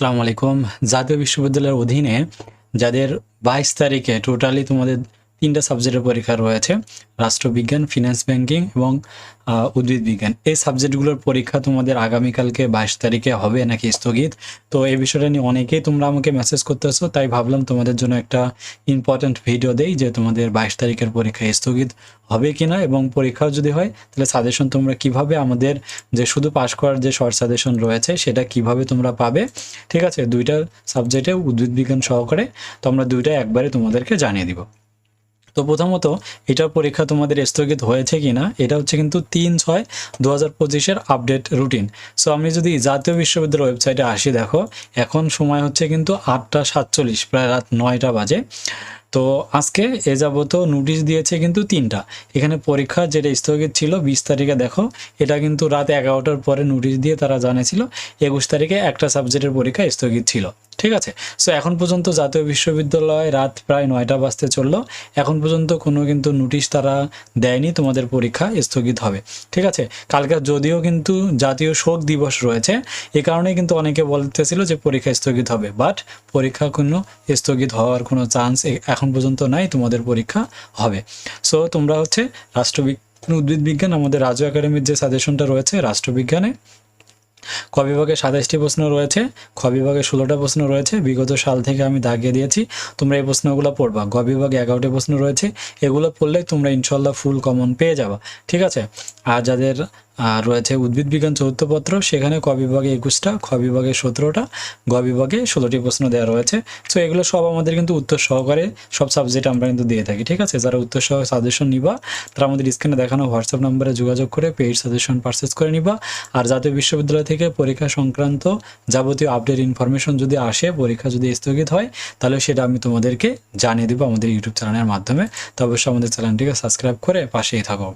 আসসালামু আলাইকুম। জাতীয় বিশ্ববিদ্যালয়ের অধীনে যাদের বাইশ তারিখে টোটালি তোমাদের তিনটা সাবজেক্টের পরীক্ষা রয়েছে, রাষ্ট্রবিজ্ঞান ফিনান্স ব্যাংকিং এবং উদ্ভিদ বিজ্ঞান। এই সাবজেক্টগুলোর পরীক্ষা তোমাদের আগামীকালকে বাইশ তারিখে হবে নাকি স্থগিত? তো এই বিষয়টা নিয়ে অনেকেই তোমরা আমাকে মেসেজ করতেছো, তাই ভাবলাম তোমাদের জন্য একটা ইম্পর্ট্যান্ট ভিডিও দেই যে তোমাদের বাইশ তারিখের পরীক্ষা স্থগিত হবে কিনা এবং পরীক্ষাও যদি হয়, তাহলে সাজেশন তোমরা কীভাবে আমাদের যে শুধু পাশ করার যে শর্ট সাজেশন রয়েছে, সেটা কীভাবে তোমরা পাবে? ঠিক আছে, দুইটা সাবজেক্টে উদ্ভিদ বিজ্ঞান সহকারে তো আমরা দুইটা একবারে তোমাদেরকে জানিয়ে দিব। তো প্রথমত এটা পরীক্ষা তোমাদের স্থগিত হয়েছে কিনা, এটা হচ্ছে কিন্তু তিন ছয় দু হাজার পঁচিশের আপডেট রুটিন সো আমি যদি জাতীয় বিশ্ববিদ্যালয়ের ওয়েবসাইটে আসি দেখো, এখন সময় হচ্ছে কিন্তু আটটা সাতচল্লিশ, প্রায় রাত নয়টা বাজে। তো আজকে এ যাবত নোটিশ দিয়েছে কিন্তু তিনটা। এখানে পরীক্ষা যেটা স্থগিত ছিল, বিশ তারিখে দেখো, এটা কিন্তু রাত এগারোটার পরে নোটিশ দিয়ে তারা জানিয়েছিল, একুশ তারিখে একটা সাবজেক্টের পরীক্ষা স্থগিত ছিল। ঠিক আছে? সো এখন পর্যন্ত জাতীয় বিশ্ববিদ্যালয় রাত প্রায় নয়টা বাজতে চলল। এখন পর্যন্ত কোনো কিন্তু নোটিশ তারা দেয়নি, তোমাদের পরীক্ষা স্থগিত হবে। ঠিক আছে? কালকে যদিও কিন্তু জাতীয় শোক দিবস রয়েছে, এ কারণে কিন্তু অনেকে বলতেছিল যে পরীক্ষা স্থগিত হবে বাট পরীক্ষা কোনো স্থগিত হওয়ার কোনো চান্স এখন পর্যন্ত নাই, তোমাদের পরীক্ষা হবে। সো তোমরা হচ্ছে রাষ্ট্রবিজ্ঞান, উদ্ভিদ বিজ্ঞান, আমাদের রাজু একাডেমির যে সাজেশনটা রয়েছে রাষ্ট্রবিজ্ঞানে, ক বিভাগে সাতাশটি প্রশ্ন রয়েছে, খ বিভাগে ষোলোটা প্রশ্ন রয়েছে, বিগত সাল থেকে আমি দাগিয়ে দিয়েছি, তোমরা এই প্রশ্নগুলো পড়বা। গ বিভাগে এগারোটি প্রশ্ন রয়েছে, এগুলো পড়লে তোমরা ইনশাল্লাহ ফুল কমন পেয়ে যাবা। ঠিক আছে? আর যাদের আহ, রয়েছে উদ্ভিদ বিজ্ঞান চতুর্থ পত্র সেখানে ক বিভাগে একুশটা খ বিভাগে সতেরোটা গ বিভাগে ষোলোটি প্রশ্ন দেওয়া রয়েছে। সো এগুলো সব আমাদের কিন্তু উত্তর সহকারে সব সাবজেক্ট আমরা কিন্তু দিয়ে থাকি ঠিক আছে? যারা উত্তর সহ সাজেশন নিবা তারা আমাদের স্ক্রিনে দেখানো হোয়াটসঅ্যাপ নাম্বারে যোগাযোগ করে পেইড সাজেশন পারচেস করে নিবা। আর জাতীয় বিশ্ববিদ্যালয় থেকে পরীক্ষা সংক্রান্ত যাবতীয় আপডেট ইনফরমেশন যদি আসে পরীক্ষা যদি স্থগিত হয় তাহলে সেটা আমি তোমাদেরকে জানিয়ে দেবো আমাদের ইউটিউব চ্যানেলের মাধ্যমে। তো অবশ্যই আমাদের চ্যানেলটিকে সাবস্ক্রাইব করে পাশেই থাকো।